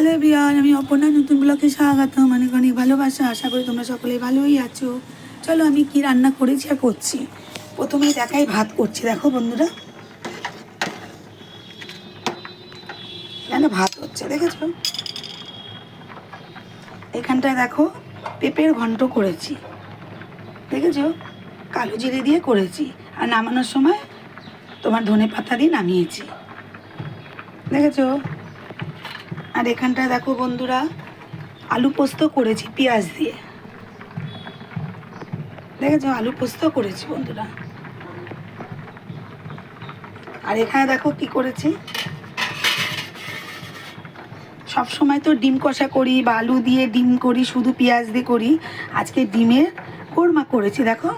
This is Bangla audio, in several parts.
হ্যালো বিয়ান আমি অপর্ণা, নতুন ব্লগে স্বাগত অনেক অনেক ভালোবাসা, আশা করি তোমরা সকলে ভালোই আছো। চলো আমি কি রান্না করেছি আর করছি। প্রথমেই দেখাই ভাত করছি, দেখো বন্ধুরা। কেন ভাত হচ্ছে, দেখেছ? এখানটায় দেখো, পেঁপের ঘন্ট করেছি। দেখেছ? কালো জিরে দিয়ে করেছি। আর নামানোর সময় তোমার ধনে পাতা দিয়ে নামিয়েছি। দেখেছ? আর এখানটায় দেখো বন্ধুরা, আলু পোস্ত করেছি, পেঁয়াজ দিয়ে। দেখেছ? আলু পোস্ত করেছি বন্ধুরা। আর এখানে দেখো কি করেছি? সব সময় তো ডিম কষা করি বা আলু দিয়ে ডিম করি, শুধু পেঁয়াজ দিয়ে করি। আজকে ডিমের কোরমা করেছি, দেখো।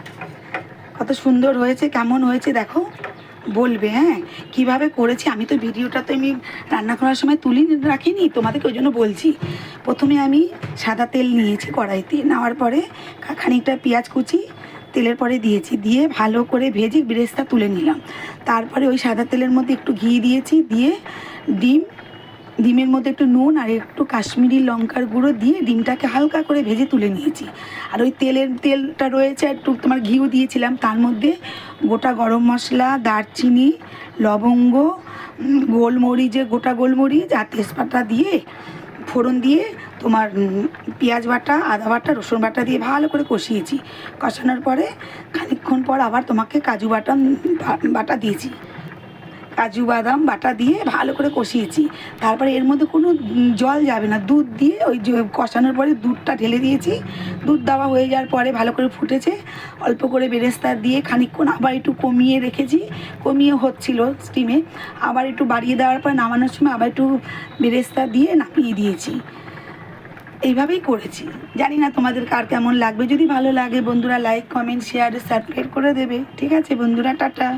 কত সুন্দর হয়েছে, কেমন হয়েছে, দেখো। বলবে হ্যাঁ? কীভাবে করেছি? আমি তো ভিডিওটা তো আমি রান্না করার সময় তুলি রাখিনি, তোমাদেরকে ওই জন্য বলছি। প্রথমে আমি সাদা তেল নিয়েছি কড়াইতে, নেওয়ার পরে খানিকটা পেঁয়াজ কুচি, তেলের পরে দিয়েছি। দিয়ে ভালো করে ভেজে ব্রেসটা তুলে নিলাম। তারপরে ওই সাদা তেলের মধ্যে একটু ঘি দিয়েছি, দিয়ে ডিম ডিমের মধ্যে একটু নুন আর একটু কাশ্মীরি লঙ্কার গুঁড়ো দিয়ে ডিমটাকে হালকা করে ভেজে তুলে নিয়েছি। আর ওই তেলের, তেলটা রয়েছে, একটু তোমার ঘিও দিয়েছিলাম। তার মধ্যে গোটা গরম মশলা, দারচিনি, লবঙ্গ গোলমরিচে, গোটা গোলমরিচ আর তেজপাতা দিয়ে, ফোড়ন দিয়ে তোমার পেঁয়াজ বাটা, আদা বাটা, রসুন বাটা দিয়ে ভালো করে কষিয়েছি। কষানোর পরে খানিকক্ষণ পর আবার তোমাকে কাজু বাটা বাটা দিয়েছি। কাজু বাদাম বাটা দিয়ে ভালো করে কষিয়েছি। তারপরে এর মধ্যে কোনো জল যাবে না। দুধ দিয়ে ওই কষানোর পরে দুধটা ঢেলে দিয়েছি। দুধ দেওয়া হয়ে যাওয়ার পরে ভালো করে ফুটেছে। অল্প করে বেরেস্তা দিয়ে খানিকক্ষণ আবার একটু কমিয়ে রেখেছি। কমিয়ে হচ্ছিল স্টিমে। আবার একটু বাড়িয়ে দেওয়ার পর নামানোর সময় আবার একটু বেরেস্তা দিয়ে নামিয়ে দিয়েছি। এইভাবেই করেছি। জানি না তোমাদের কার কেমন লাগবে। যদি ভালো লাগে বন্ধুরা লাইক কমেন্ট শেয়ার সাবস্ক্রাইব করে দেবে। ঠিক আছে বন্ধুরা, টাটা।